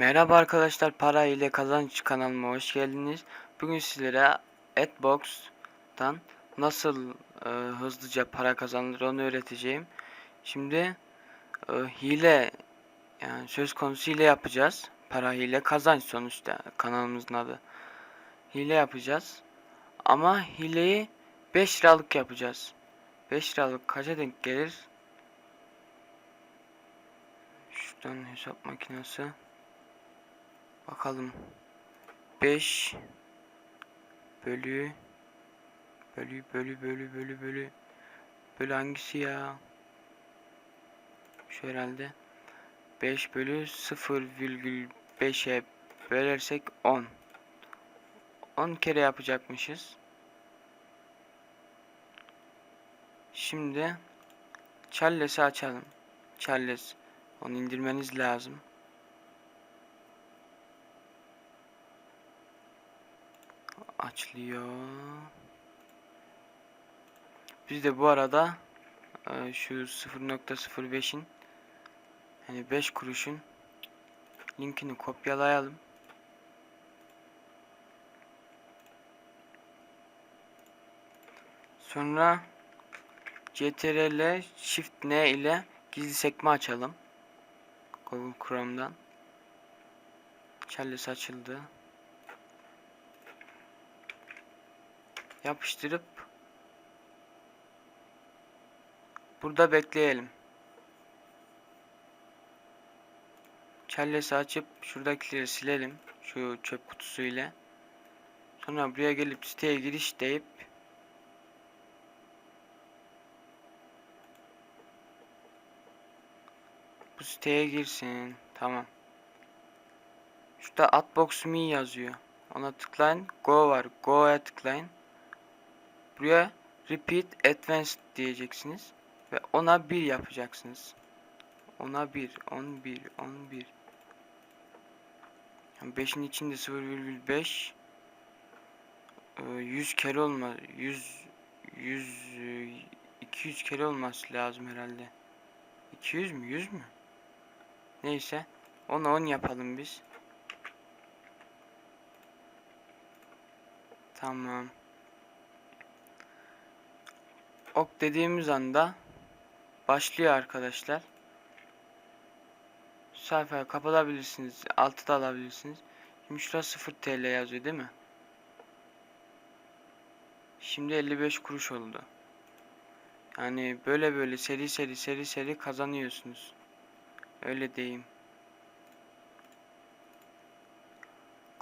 Merhaba arkadaşlar, para ile kazanç kanalıma hoş geldiniz. Bugün sizlere Adbox'tan nasıl e, hızlıca para kazanılır onu öğreteceğim. Şimdi e, hile yani söz konusu hile yapacağız. Para hile kazanç sonuçta kanalımızın adı. Hile yapacağız. Ama hileyi 5 liralık yapacağız. 5 liralık kaça denk gelir? Şuradan hesap makinesi. Bakalım. 5 bölü bölü bölü bölü bölü bölü bölü hangisi ya? Şu herhalde. 5 bölü 0,5'e bölersek 10. 10 kere yapacakmışız. Şimdi Charles'i açalım. Charles onu indirmeniz lazım. Açılıyor. Biz de bu arada e, şu 0.05'in yani 5 kuruşun linkini kopyalayalım. Sonra CTRL Shift N ile gizli sekme açalım. Google Chrome'dan. Charles açıldı. Yapıştırıp burada bekleyelim. Kellesi açıp şuradakileri silelim. Şu çöp kutusu ile. Sonra buraya gelip siteye giriş deyip bu siteye girsin. Tamam. Şurada Atbox Me yazıyor. Ona tıklayın. Go var. Go'ya tıklayın. Buraya repeat advanced diyeceksiniz. Ve ona 1 yapacaksınız. Ona 1, 11, 11. Yani 5'in içinde 0,5 100 kere olmaz. 100 100 200 kere olması lazım herhalde. 200 mü? 100 mü? Neyse. Onu 10 yapalım biz. Tamam ok dediğimiz anda başlıyor arkadaşlar. Sayfayı kapatabilirsiniz. Altı da alabilirsiniz. Şimdi şurada 0 TL yazıyor değil mi? Şimdi 55 kuruş oldu. Yani böyle böyle seri seri seri seri kazanıyorsunuz. Öyle diyeyim.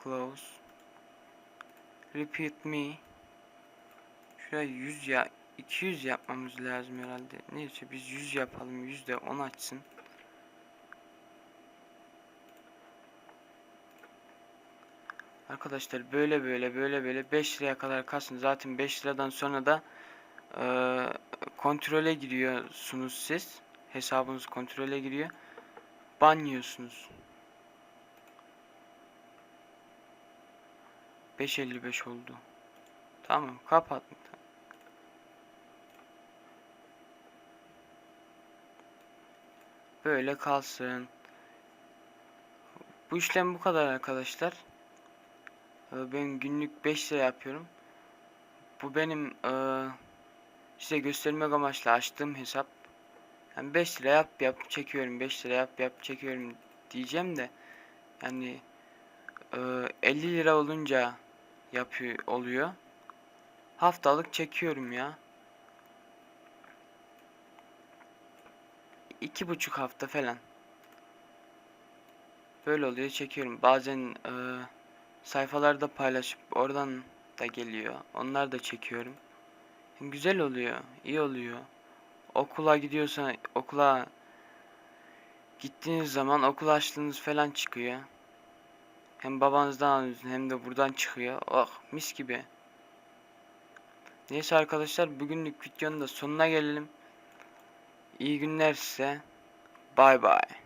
Close. Repeat me. Şuraya 100 ya 200 yapmamız lazım herhalde. Neyse biz 100 yapalım. 100 de 10 açsın. Arkadaşlar böyle böyle böyle böyle 5 liraya kadar kalsın. Zaten 5 liradan sonra da e, kontrole giriyorsunuz siz. Hesabınız kontrole giriyor. Banlıyorsunuz. 5.55 oldu. Tamam kapat. Böyle kalsın. Bu işlem bu kadar arkadaşlar. Ee, ben günlük 5 lira yapıyorum. Bu benim e, size göstermek amaçlı açtığım hesap. Yani 5 lira yap yap çekiyorum. 5 lira yap yap çekiyorum diyeceğim de. Yani e, 50 lira olunca yapıyor oluyor. Haftalık çekiyorum ya. İki buçuk hafta falan. Böyle oluyor çekiyorum. Bazen e, sayfalarda paylaşıp oradan da geliyor. Onlar da çekiyorum. Güzel oluyor. iyi oluyor. Okula gidiyorsa okula gittiğiniz zaman okul açlığınız falan çıkıyor. Hem babanızdan alıyorsun hem de buradan çıkıyor. Oh mis gibi. Neyse arkadaşlar bugünlük videonun da sonuna gelelim. İyi günler size. Bay bay.